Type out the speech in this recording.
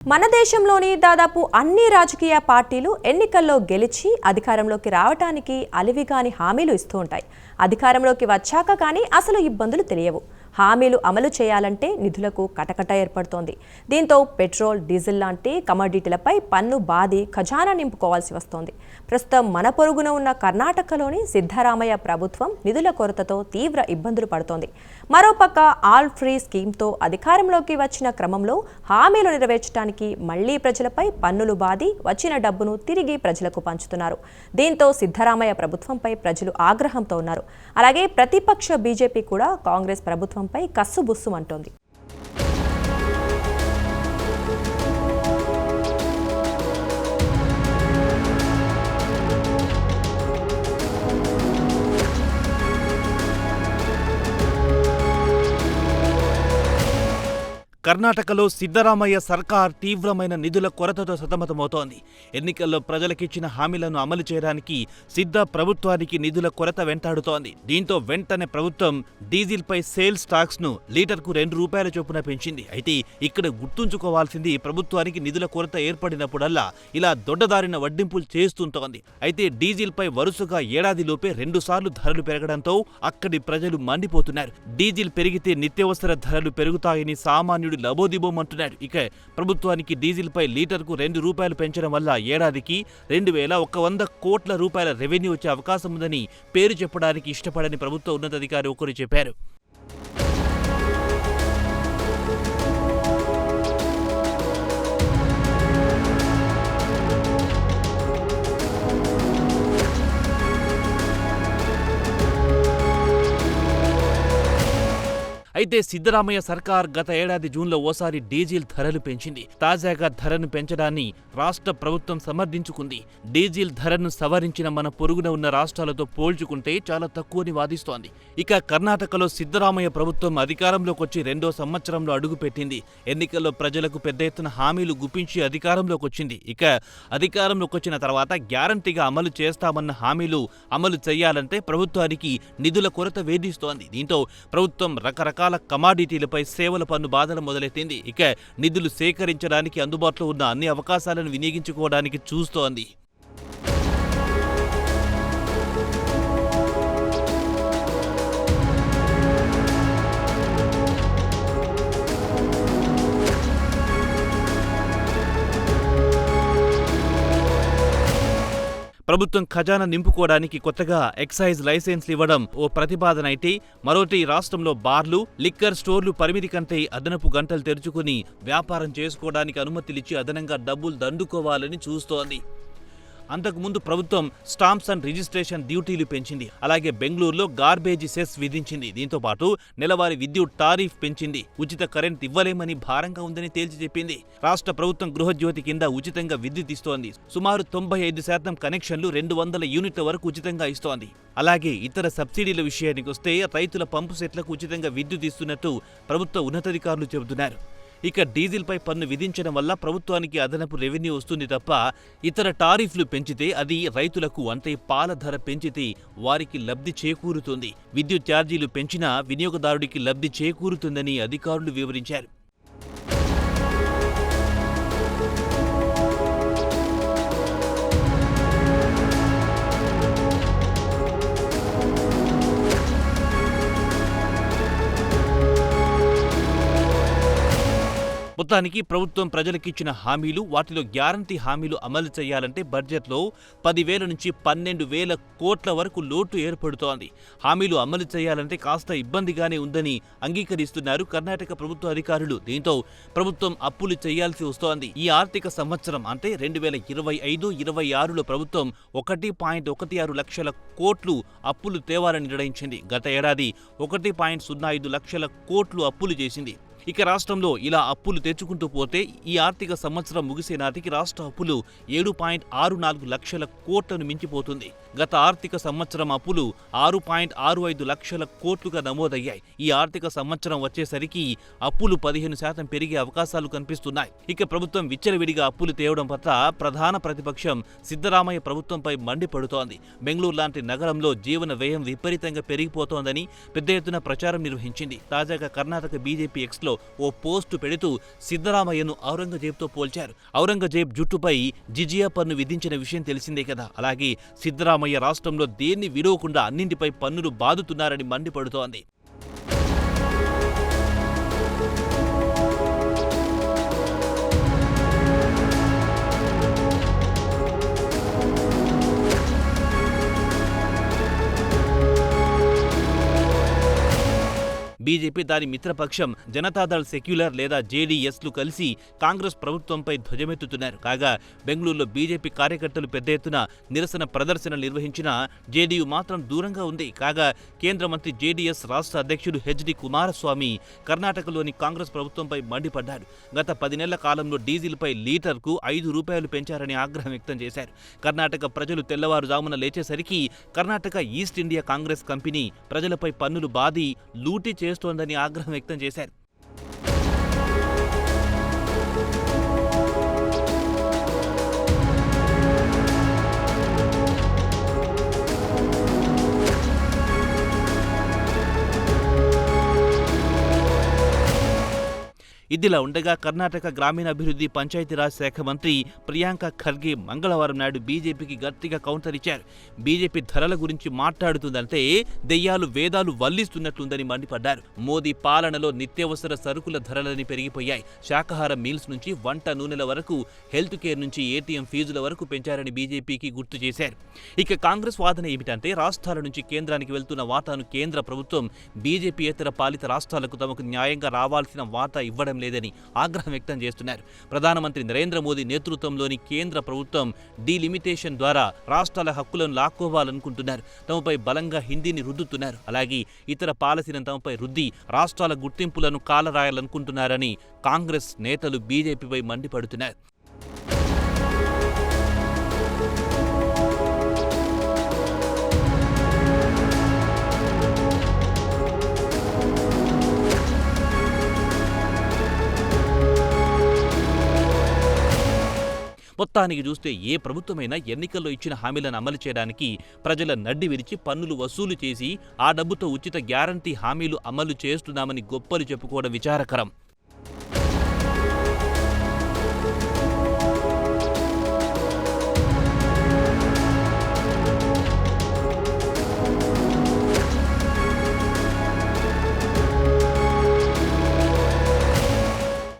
మన దేశంలోని దాదాపు అన్ని రాజకీయ పార్టీలు ఎన్నికల్లో గెలిచి అధికారంలోకి రావటానికి అలివిగాని హామీలు ఇస్తూ ఉంటాయి. అధికారంలోకి వచ్చాక కానీ అసలు ఇబ్బందులు తెలియవు. హామీలు అమలు చేయాలంటే నిధులకు కటకట ఏర్పడుతోంది. దీంతో పెట్రోల్ డీజిల్ లాంటి కమోడిటీలపై పన్ను బాది ఖజానా నింపుకోవాల్సి వస్తోంది. ప్రస్తుతం మన పొరుగున ఉన్న కర్ణాటకలోని సిద్ధరామయ్య ప్రభుత్వం నిధుల కొరతతో తీవ్ర ఇబ్బందులు పడుతోంది. మరోపక్క ఆల్ ఫ్రీ స్కీమ్తో అధికారంలోకి వచ్చిన క్రమంలో హామీలు నెరవేర్చడానికి మళ్ళీ ప్రజలపై పన్నులు బాది వచ్చిన డబ్బును తిరిగి ప్రజలకు పంచుతున్నారు. దీంతో సిద్ధరామయ్య ప్రభుత్వంపై ప్రజలు ఆగ్రహంతో ఉన్నారు. అలాగే ప్రతిపక్ష బీజేపీ కూడా కాంగ్రెస్ ప్రభుత్వం కస్సుబుస్సు అంటోంది. కర్ణాటకలో సిద్ధరామయ్య సర్కార్ తీవ్రమైన నిధుల కొరతతో సతమతమవుతోంది. ఎన్నికల్లో ప్రజలకిచ్చిన హామీలను అమలు చేయడానికి సిద్ధ ప్రభుత్వానికి నిధుల కొరత వెంటాడుతోంది. దీంతో వెంటనే ప్రభుత్వం డీజిల్పై సేల్స్ టాక్స్ను లీటర్కు రెండు రూపాయల చొప్పున పెంచింది. అయితే ఇక్కడ గుర్తుంచుకోవాల్సింది ప్రభుత్వానికి నిధుల కొరత ఏర్పడినప్పుడల్లా ఇలా దొడ్డదారిన వడ్డింపులు చేస్తుంటోంది. అయితే డీజిల్పై వరుసగా ఏడాదిలోపే రెండుసార్లు ధరలు పెరగడంతో అక్కడి ప్రజలు మండిపోతున్నారు. డీజిల్ పెరిగితే నిత్యవసర ధరలు పెరుగుతాయని సామాన్యుడు లబోదిబోమంటున్నాడు ఇక ప్రభుత్వానికి డీజిల్పై లీటర్కు రెండు రూపాయలు పెంచడం వల్ల ఏడాదికి రెండు వేల ఒక వంద కోట్ల రూపాయల రెవెన్యూ వచ్చే అవకాశం ఉందని పేరు చెప్పడానికి ఇష్టపడని ప్రభుత్వ ఉన్నతాధికారి ఒకరు చెప్పారు. అయితే సిద్ధరామయ్య సర్కార్ గత ఏడాది జూన్లో ఓసారి డీజిల్ ధరలు పెంచింది. తాజాగా ధరను పెంచడాన్ని రాష్ట్ర ప్రభుత్వం సమర్థించుకుంది. డీజిల్ ధరను సవరించిన మన పొరుగున ఉన్న రాష్ట్రాలతో పోల్చుకుంటే చాలా తక్కువని వాదిస్తోంది. ఇక కర్ణాటకలో సిద్ధరామయ్య ప్రభుత్వం అధికారంలోకి వచ్చి రెండో సంవత్సరంలో అడుగుపెట్టింది ఎన్నికల్లో ప్రజలకు పెద్ద ఎత్తున హామీలు గుప్పించి అధికారంలోకి వచ్చింది. ఇక అధికారంలోకి వచ్చిన తర్వాత గ్యారంటీగా అమలు చేస్తామన్న హామీలు అమలు చేయాలంటే ప్రభుత్వానికి నిధుల కొరత వేధిస్తోంది. దీంతో ప్రభుత్వం రకరకాల కమాడిటీలపై సేవల పన్ను బాధలు మొదలెత్తింది ఇక నిధులు సేకరించడానికి అందుబాటులో ఉన్న అన్ని అవకాశాలను వినియోగించుకోవడానికి చూస్తోంది. ప్రభుత్వం ఖజానా నింపుకోవడానికి కొత్తగా ఎక్సైజ్ లైసెన్స్లు ఇవ్వడం ఓ ప్రతిపాదన అయితే మరోటి రాష్ట్రంలో బార్లు లిక్కర్ స్టోర్లు పరిమితి కంటే అదనపు గంటలు తెరుచుకుని వ్యాపారం చేసుకోవడానికి అనుమతిలిచ్చి అదనంగా డబ్బులు దండుకోవాలని చూస్తోంది. అంతకుముందు ప్రభుత్వం స్టాంప్స్ అండ్ రిజిస్ట్రేషన్ డ్యూటీలు పెంచింది. అలాగే బెంగళూరులో గార్బేజీ సెస్ విధించింది. దీంతో పాటు నెలవారీ విద్యుత్ టారిఫ్ పెంచింది. ఉచిత కరెంట్ ఇవ్వలేమని భారంగా ఉందని తేల్చి చెప్పింది. రాష్ట్ర ప్రభుత్వం గృహజ్యోతి కింద ఉచితంగా విద్యుత్ ఇస్తోంది. సుమారు తొంభై ఐదు శాతం కనెక్షన్లు రెండు వందల యూనిట్ల వరకు ఉచితంగా ఇస్తోంది. అలాగే ఇతర సబ్సిడీల విషయానికి వస్తే రైతుల పంపు సెట్లకు ఉచితంగా విద్యుత్ ఇస్తున్నట్టు ప్రభుత్వ ఉన్నతాధికారులు చెబుతున్నారు. ఇక డీజిల్పై పన్ను విధించడం వల్ల ప్రభుత్వానికి అదనపు రెవెన్యూ వస్తుంది తప్ప ఇతర టారిఫ్లు పెంచితే అది రైతులకు అంటే పాల ధర పెంచితే వారికి లబ్ధి చేకూరుతుంది. విద్యుత్ ఛార్జీలు పెంచినా వినియోగదారుడికి లబ్ధి చేకూరుతుందని అధికారులు వివరించారు. మొత్తానికి ప్రభుత్వం ప్రజలకిచ్చిన హామీలు వాటిలో గ్యారంటీ హామీలు అమలు చేయాలంటే బడ్జెట్లో పదివేల నుంచి పన్నెండు వేల కోట్ల వరకు లోటు ఏర్పడుతోంది. హామీలు అమలు చేయాలంటే కాస్త ఇబ్బందిగానే ఉందని అంగీకరిస్తున్నారు కర్ణాటక ప్రభుత్వ అధికారులు. దీంతో ప్రభుత్వం అప్పులు చేయాల్సి వస్తోంది. ఈ ఆర్థిక సంవత్సరం అంటే రెండు వేల ఇరవై ఐదు ఇరవై ఆరులో ప్రభుత్వం ఒకటి పాయింట్ ఒకటి ఆరు లక్షల కోట్లు అప్పులు తేవాలని నిర్ణయించింది. గత ఏడాది ఒకటి పాయింట్ సున్నా ఐదు లక్షల కోట్లు అప్పులు చేసింది. ఇక రాష్ట్రంలో ఇలా అప్పులు తెచ్చుకుంటూ పోతే ఈ ఆర్థిక సంవత్సరం ముగిసే నాటికి రాష్ట్ర అప్పులు ఏడు పాయింట్ ఆరు నాలుగు లక్షల కోట్లను మించిపోతుంది. గత ఆర్థిక సంవత్సరం అప్పులు ఆరు పాయింట్ ఆరు ఐదు లక్షల కోట్లుగా నమోదయ్యాయి. ఈ ఆర్థిక సంవత్సరం వచ్చేసరికి అప్పులు పదిహేను శాతం పెరిగే అవకాశాలు కనిపిస్తున్నాయి. ఇక ప్రభుత్వం విచ్చలవిడిగా అప్పులు తేవడం పట్ల ప్రధాన ప్రతిపక్షం సిద్ధరామయ్య ప్రభుత్వంపై మండిపడుతోంది. బెంగళూరు లాంటి నగరంలో జీవన వ్యయం విపరీతంగా పెరిగిపోతోందని పెద్ద ఎత్తున ప్రచారం నిర్వహించింది. తాజాగా కర్ణాటక బీజేపీ ఎక్స్లో ఓ పోస్టు పెడుతూ సిద్ధరామయ్యను ఔరంగజేబ్తో పోల్చారు. ఔరంగజేబ్ జుట్టుపై జిజియా పన్ను విధించిన విషయం తెలిసిందే కదా. అలాగే సిద్ధరామయ్య రాష్ట్రంలో దేన్ని విడవకుండా అన్నింటిపై పన్నులు బాదుతున్నారని మండిపడుతోంది. బీజేపీ దాని మిత్రపక్షం జనతాదళ్ సెక్యులర్ లేదా జేడీఎస్లు కలిసి కాంగ్రెస్ ప్రభుత్వంపై ధ్వజమెత్తుతున్నారు. కాగా బెంగళూరులో బీజేపీ కార్యకర్తలు పెద్ద ఎత్తున నిరసన ప్రదర్శనలు నిర్వహించిన జేడీయూ మాత్రం దూరంగా ఉంది. కాగా కేంద్ర మంత్రి జేడీఎస్ రాష్ట్ర అధ్యక్షుడు హెచ్డి కుమారస్వామి కర్ణాటకలోని కాంగ్రెస్ ప్రభుత్వంపై మండిపడ్డారు. గత పది నెలల కాలంలో డీజిల్పై లీటర్కు ఐదు రూపాయలు పెంచారని ఆగ్రహం వ్యక్తం చేశారు. కర్ణాటక ప్రజలు తెల్లవారుజామున లేచేసరికి Karnataka East India Congress company ప్రజలపై పన్నులు బాది లూటీ చేస్తోందని ఆగ్రహం వ్యక్తం చేశారు. ఇదిలా ఉండగా కర్ణాటక గ్రామీణాభివృద్ధి పంచాయతీరాజ్ శాఖ మంత్రి ప్రియాంక ఖర్గే మంగళవారం నాడు బీజేపీకి గట్టిగా కౌంటర్ ఇచ్చారు. బీజేపీ ధరల గురించి మాట్లాడుతుందంటే దెయ్యాలు వేదాలు వల్లిస్తున్నట్లుందని మండిపడ్డారు. మోదీ పాలనలో నిత్యావసర సరుకుల ధరలని పెరిగిపోయాయి. శాకాహార మీల్స్ నుంచి వంట నూనెల వరకు హెల్త్ కేర్ నుంచి ఏటీఎం ఫీజుల వరకు పెంచారని బీజేపీకి గుర్తు చేశారు. ఇక కాంగ్రెస్ వాదన ఏమిటంటే రాష్ట్రాల నుంచి కేంద్రానికి వెళ్తున్న వాటాను కేంద్ర ప్రభుత్వం బీజేపీ ఇతర పాలిత రాష్ట్రాలకు తమకు న్యాయంగా రావాల్సిన వాటా ఇవ్వడం లేదని ఆగ్రహం వ్యక్తం చేస్తున్నారు. ప్రధానమంత్రి నరేంద్ర మోదీ నేతృత్వంలోని కేంద్ర ప్రభుత్వం డీలిమిటేషన్ ద్వారా రాష్ట్రాల హక్కులను లాక్కోవాలనుకుంటున్నారు. తమపై బలంగా హిందీని రుద్దుతున్నారు. అలాగే ఇతర పాలసీలను తమపై రుద్ది రాష్ట్రాల గుర్తింపులను కాలరాయాలనుకుంటున్నారని కాంగ్రెస్ నేతలు బీజేపీపై మండిపడుతున్నారు. మొత్తానికి చూస్తే ఏ ప్రభుత్వమైనా ఎన్నికల్లో ఇచ్చిన హామీలను అమలు చేయడానికి ప్రజల నడ్డి విరిచి పన్నులు వసూలు చేసి ఆ డబ్బుతో ఉచిత గ్యారంటీ హామీలు అమలు చేస్తున్నామని గొప్పలు చెప్పుకోవడం విచారకరం.